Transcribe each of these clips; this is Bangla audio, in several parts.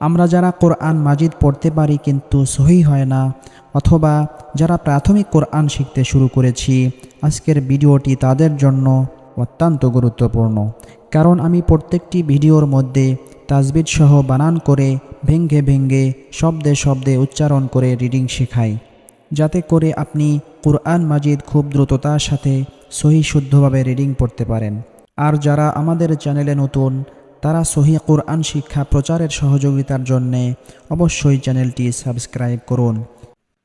আমরা যারা কোরআন মাজিদ পড়তে পারি কিন্তু সহি হয় না, অথবা যারা প্রাথমিক কোরআন শিখতে শুরু করেছি, আজকের ভিডিওটি তাদের জন্য অত্যন্ত গুরুত্বপূর্ণ। কারণ আমি প্রত্যেকটি ভিডিওর মধ্যে তাজবিদ সহ বানান করে ভেঙ্গে ভেঙ্গে শব্দে শব্দে উচ্চারণ করে রিডিং শেখাই, যাতে করে আপনি কোরআন মাজিদ খুব দ্রুততার সাথে সহি শুদ্ধভাবে রিডিং পড়তে পারেন। আর যারা আমাদের চ্যানেলে নতুন তারা সহি কোরআন শিক্ষা প্রচারের সহযোগিতার জন্যে অবশ্যই চ্যানেলটি সাবস্ক্রাইব করুন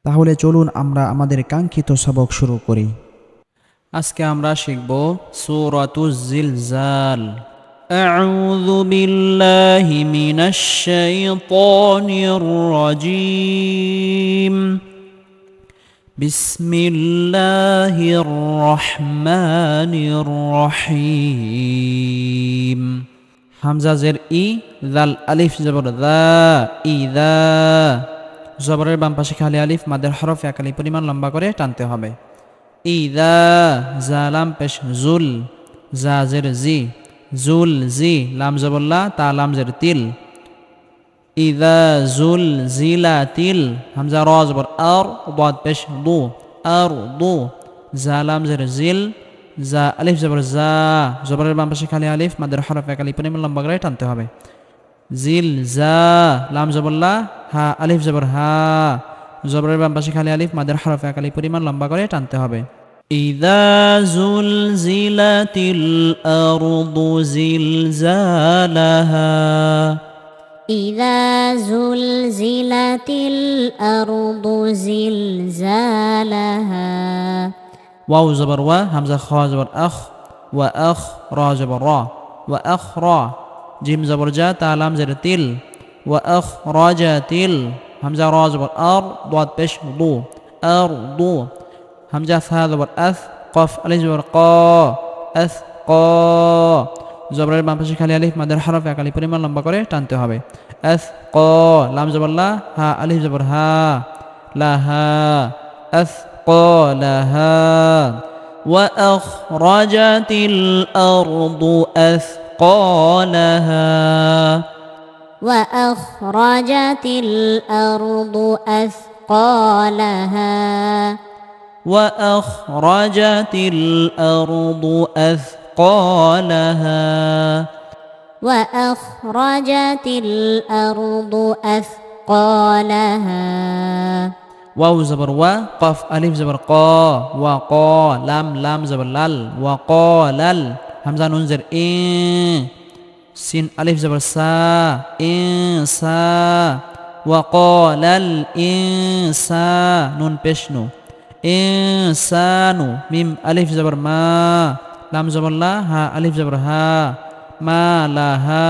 তাহলে চলুন আমরা আমাদের কাঙ্ক্ষিত সবক শুরু করি আজকে আমরা শিখব সূরাতুজ জিলজাল أعوذ بالله من الشيطان الرجيم بسم الله الرحمن الرحيم হামজা জের ই লাল আলিফ, জবর দা, ই, দা। জবরের বাম পাশে খালি আলিফ, মাদের হরফ একালি পরিমাণ লম্বা করে টানতে হবে। ইদা জালাম পেশ, জুল জাজের জি, জুল, জি, লাম জবল্লা তা, লাম, জের, তিল। ইদা জুল জিলা তিল, হামজা, র, জবর, আর, বদ, পেশ, দু, আর, দু জালাম জের, জিল জা আলিফ জবর জা জবরের বাম পাশে খালি আলিফ মাদের হরফ একালি পরিমাণ লম্বা করে টানতে হবে জিল জা লাম জবল্লা হা আলিফ জবর হা জবরের বাম পাশে খালি আলিফ মাদের হরফ একালি পরিমাণ লম্বা করে টানতে হবে ইদা জুলজিলাতিল আরদু জিলজালাহা إذا زلزلت الأرض زلزالها ওয়াউ জবর ওয়া হামজা খ জবর আখ ওয়া আখ র জবর র ওয়া আখ র জিম জবর জা তালাম জের তিল ওয়া আখ র জা তিল হামজা র জবর আর দোয়াত পেশ দু আর দু হামজা সা জবর আস কফ আলিফ জবর ক আস ক জবরের বাম পাশে খালি আলিফ মাদের হারফ এক আলিফ পরিমাণ লম্বা করে টানতে হবে আস ক লাম জবর লা হা আলিফ জবর হা লা হা আস أثقالها وأخرجت الأرض أثقالها وأخرجت الأرض أثقالها وأخرجت الأرض أثقالها وأخرجت الأرض أثقالها ওয়াও জবর ওয়া কফ আলিফ জবর ক ওয়া ক লাম লাম জবর লাল ওয়া ক লাল হামজা নুন জের ই সিন আলিফ জবর সা ই সা ওয়া ক লাল ই সা নুন পেশনু ই সানু মিম আলিফ জবর মা লাম জবর লা হা আলিফ জবর হা মা লাহা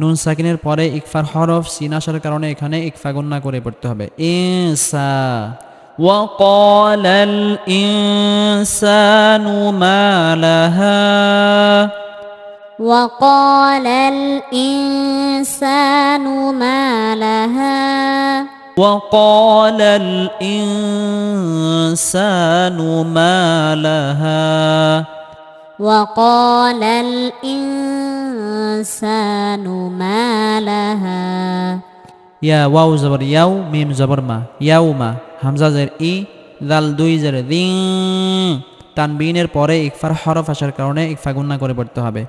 নুন সাকিনের পরে ইকফার হরফ সিন আসার কারণে এখানে ইকফা গণ্যা করে পড়তে হবে ইনসা وقال الإنسان ما لها وقال الإنسان ما لها وقال الإنسان ما لها وقال الإنسان ما لها ইয়া ওয়াও জবর ইয়াও মিম জবর মা ইয়াও মা হামজা জের ই দাল দুই জের দিং তানবিনের পরে ইকফার হরফ আসার কারণে ইকফা গুন্না করে পড়তে হবে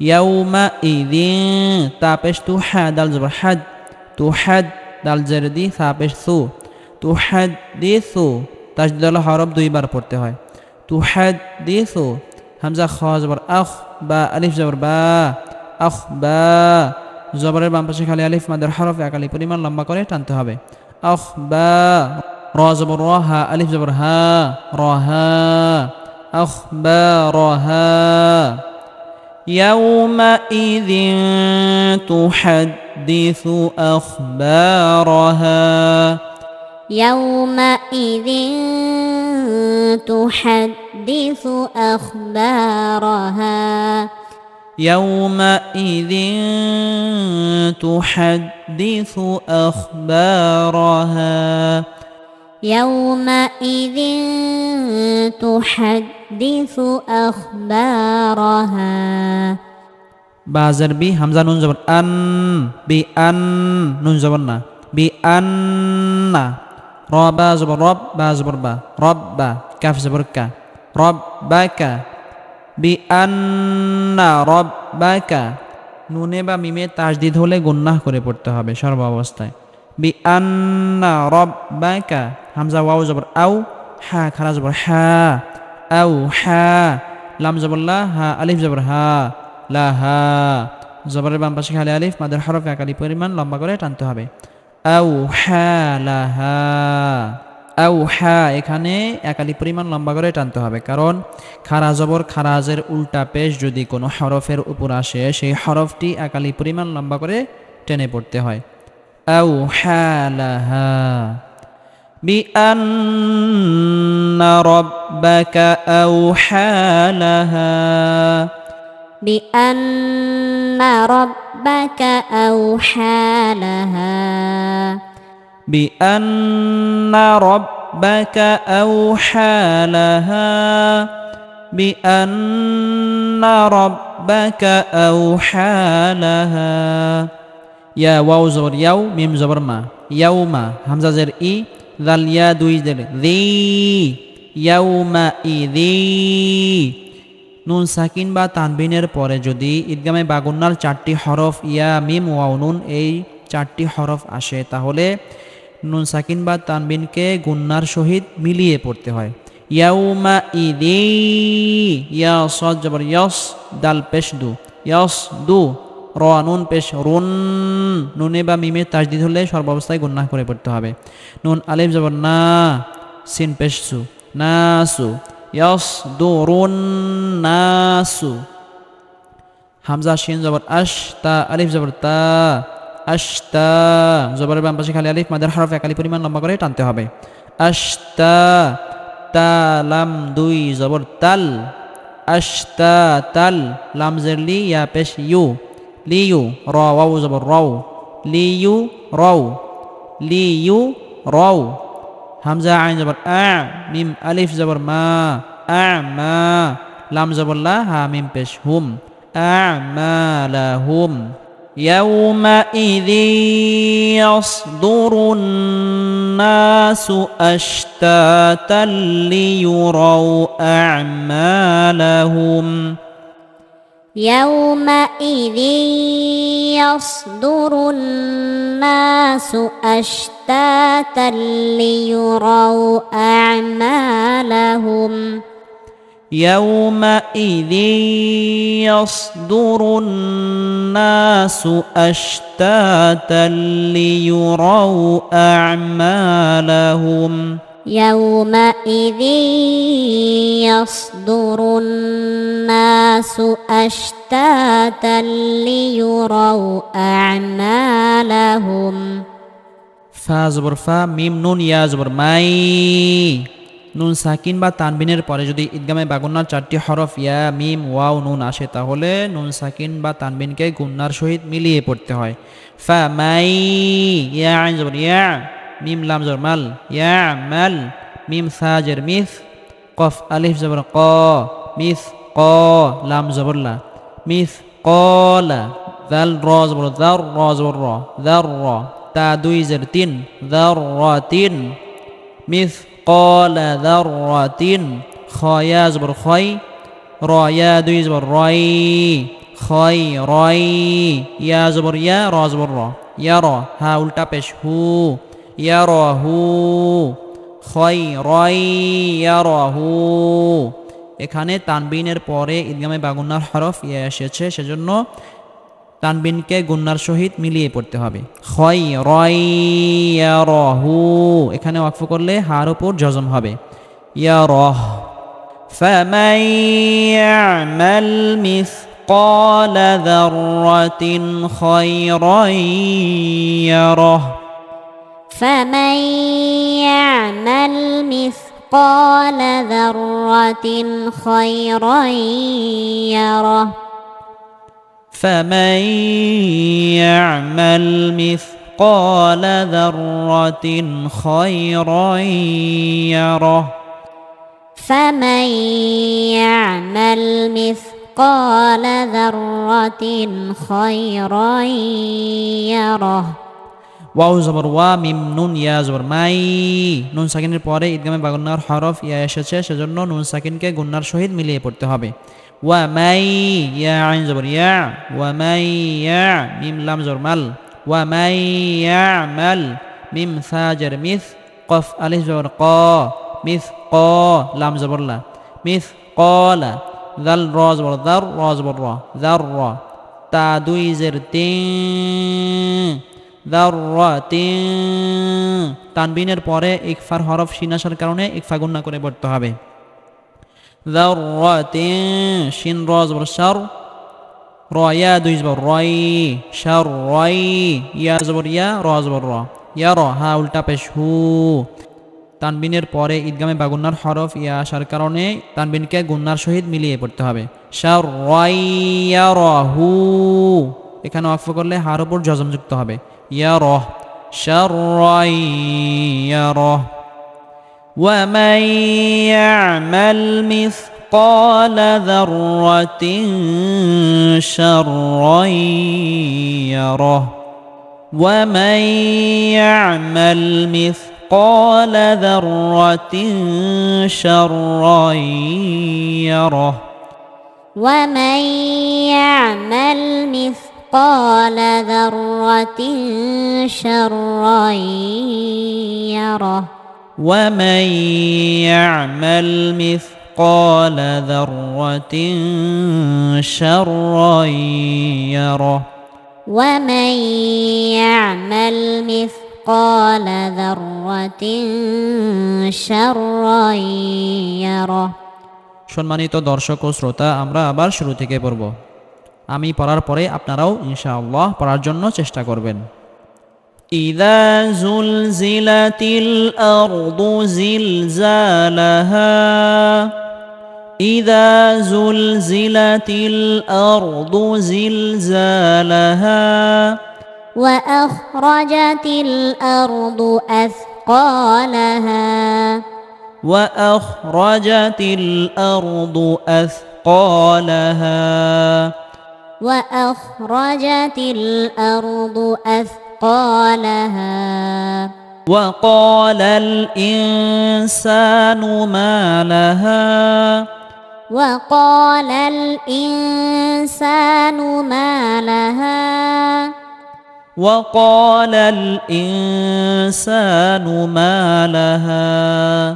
ইয়াউমা ই দিন তা পেশ তু হ্যাঁ দাল জবর হাদ তু হাদ দাল জের দি সা পেশ সু তু হাদ দি সু তাজদাল হরফ দুইবার পড়তে হয় তু হাদ দি সু হামজা খ জবর আখ বা আলিফ জবর বা আখ বা জবরের বাম পাশে খালি আলিফ মাদের হরফ একালি পরিমাণ লম্বা করে টানতে হবে আখ বা র জবর র হা আলিফ জবর হা র হা আখ বা র হা يومئذ تحدث تحدث أخبارها يومئذ تحدث أخبارها يومئذ تحدث أخبارها. يومئذ تحدث أخبارها. بازر بي همزة نون زبر أن بأن نون زبرنا بأن را با زبر رب با زبر با. رب كاف زبر كا. ربك বা আন্না নুনে বা মিমে তাজদিদ হলে গুন্নাহ করে পড়তে হবে সর্ব অবস্থায় বি আন্না রব বা কা হামজা ওয়াও জবর আউ হা, খারা জবর হা আউ হা, লাম জবর লা, হা, আলিফ জবর হা, লা, হা, জবরের বাম পাশে খালি আলিফ, মাদের হরফ একালি পরিমাণ লম্বা করে টানতে হবে। আউ হা, লা, হা আউ হা এখানে একালি পরিমাণ লম্বা করে টানতে হবে কারণ খারা জবর খারাজের উল্টা পেশ যদি কোনো হরফের উপর আসে সেই হরফটি একালি পরিমাণ লম্বা করে টেনে পড়তে হয় আউ হা লা হা بأن ربك أوحى لها بأن ربك أوحى لها بأن ربك أوحى لها بأن ربك أوحى لها يا واو زبر يو ميم زبر ما يوم همزة زر إي ذال يا دوي زر ذي يوم إذي নুন সাকিন বা তানবিনের পরে যদি ঈদগামে বাগুন্নার চারটি হরফ ইয়া মিম ওয়াও নুন এই চারটি হরফ আসে তাহলে নুন সাকিন বা তানবিনকে গুন্নার সহিত মিলিয়ে পড়তে হয়। ইয়াউমা ইদি, ইয়া সদ জবর, ইয়স দাল পেশ দু, ইয়স দু, র নুন পেশ রুন, নুনে বা মিমে তাজদিদ হলে সর্বাবস্থায় গুন্না করে পড়তে হবে। নুন আলিফ জবর না, সিন পেশ সু নাসু ইয়স দু রুন নাসু হামজা শিন জবর আশ, তা আলিফ জবর তা আস্তা জবরের বাম পাশে খালি আলিফ, মাদার হরফ, একালি পরিমাণ লম্বা করে টানতে হবে। আস্তা তালাম দুই, জবর তাল। আস্তা তাল, লাম জেরলি ইয়া, পেশ, ইউ। লি, ইউ, র ওয়াউ জবর, রও। লি, ইউ, রও। লি, ইউ, রও। হামজা, আইন, জবর, আ, মিম, আলিফ, জবর, মা। আ, মা। লাম, জবর, লা, হা, মিম, পেশ, হুম। আ, মা, লা, হুম। يومئذ يصدر الناس أشتاتا ليروا أعمالهم. يومئذ يصدر الناس أشتاتا ليروا أعمالهم. يومئذ يصدر الناس أشتاتا ليروا أعمالهم. يومئذ يصدر الناس أشتاتا ليروا أعمالهم. فازبر فا ميم نون ماي নুন সাকিন বা তানবিনের পরে যদি ঈদগামে বাগুন্নার চারটি হরফ ইয়া, মিম, ওয়াও, নুন আসে, তাহলে নুন সাকিন বা তানবিনকে গুন্নার সহিত মিলিয়ে পড়তে হয়। ফা, মাই, ইয়া, আইন ইয়া, মিম, লাম জবর, মাল, ইয়া, মাল, মিম সা জের মিস কফ, আলিফ জবর, ক মিস ক, লাম জবর, লা মিস কলা দাল, র জবর দার র জবর, র দার র, তা দুই জের তিন দার র তিন মিস কলা দার র তিন খয়া জবর খয় রয়া দুই জবর রয় খয় রয় ইয়া জবর ইয়া র জবর র ইয়া র হা উল্টা পেশ হু ইয়া র হু খয় রয় ইয়া র হু, এখানে তানবিনের পরে ঈদগামে বাগুন্নার হরফ ইয়ে এসেছে, সেজন্য তানবিনকে গুন্নার সহিত মিলিয়ে পড়তে হবে হয় রয় ইয়া রহু এখানে ওয়াকফ করলে হার উপর জজম হবে ইয়া রহ فمن يعمل مثقال مثقال ذرة خيرا يره فمن يعمل مثقال ذرة خيرا يره فمن يعمل مثقال ذرة خيرا يره فمن يعمل مثقال ذرة خيرا يره ওয়াও জবর ওয়া মিম নুন ইয়া জবর মাই নুন সাকিনের পরে ঈদগামে বাগুন্নার হরফ ইয়া এসেছে সেজন্য নুন সাকিনকে গুন্নার সহিত মিলিয়ে পড়তে হবে ওয়া মাই ইয়া আইন জবর ইয়া ওয়া মাই ইয়া মিম মাল ওয়া মাই ইয়া মাল মিম সাজর মিস কফ আলিফ জবর ক মিস ক লা মিস কলা দাল র জবর দার র জবর র দার র তা দুই জের তিন দাররাতিন তানবিনের পরে ইকফার হরফ শিনাসার কারণে ইকফা করে পড়তে হবে। দাররাতিন শিন র জবর শার র ইয়া দুই জবর রই শার রই ইয়া জবর ইয়া র জবর র ইয়া র হা উল্টা পেশ হু তানবিনের পরে ঈদগামে বাগুন্নার হরফ ইয়া আসার কারণে তানবিনকে গুন্নার সহিত মিলিয়ে পড়তে হবে শার রই ইয়া রহু এখানে অক্ষ করলে হার উপর জজম যুক্ত হবে يره شرا يره ومن يعمل مثقال ذرة شرا يره ومن يعمل مثقال ذرة شرا يره ومن يعمل مثقال ذرة شرا يره ومن يعمل مثقال ذرة شرا يره ومن يعمل مثقال ذرة شرا يره সম্মানিত দর্শক ও শ্রোতা আমরা আবার শুরু থেকে পড়ব আমি পড়ার পরে আপনারাও ইনশাআল্লাহ পড়ার জন্য চেষ্টা করবেন إذا زلزلت الأرض زلزالها إذا زلزلت الأرض زلزالها وأخرجت الأرض أثقالها. وأخرجت الأرض أثقالها. وأخرجت الأرض أثقالها. وقال الإنسان ما لها. وقال الإنسان ما لها. وقال الإنسان ما لها.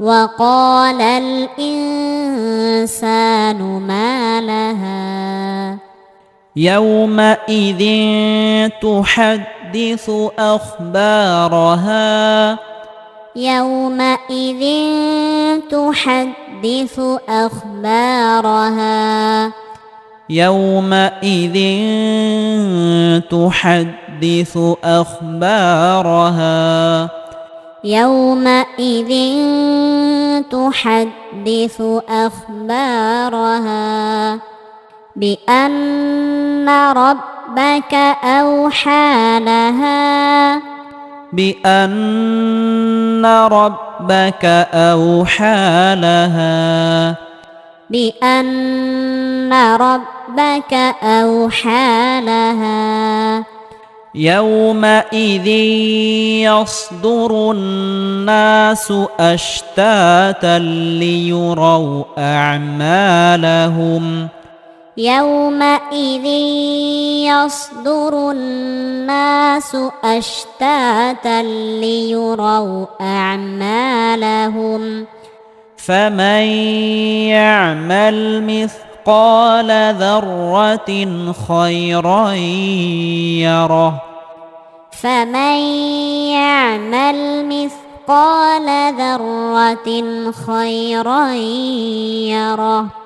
وقال الإنسان ما لها. يومئذ تحدث أخبارها. يومئذ تحدث أخبارها. يومئذ تحدث أخبارها. يومئذ تحدث أخبارها. بأن ربك أوحى لها. بأن ربك أوحى لها. بأن ربك أوحى لها. يومئذ يصدر الناس أشتاتا ليروا أعمالهم. يومئذ يصدر الناس أشتاتا ليروا أعمالهم. فمن يعمل مثقال ذرة خيرا يره. فمن يعمل مثقال ذرة خيرا يره.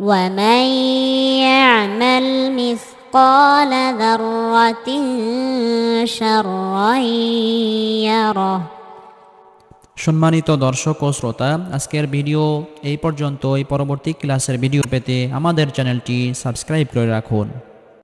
ومن يعمل مثقال ذرة شرا يره সম্মানিত দর্শক ও শ্রোতা আজকের ভিডিও এই পর্যন্ত এই পরবর্তী ক্লাসের ভিডিও পেতে আমাদের চ্যানেলটি সাবস্ক্রাইব করে রাখুন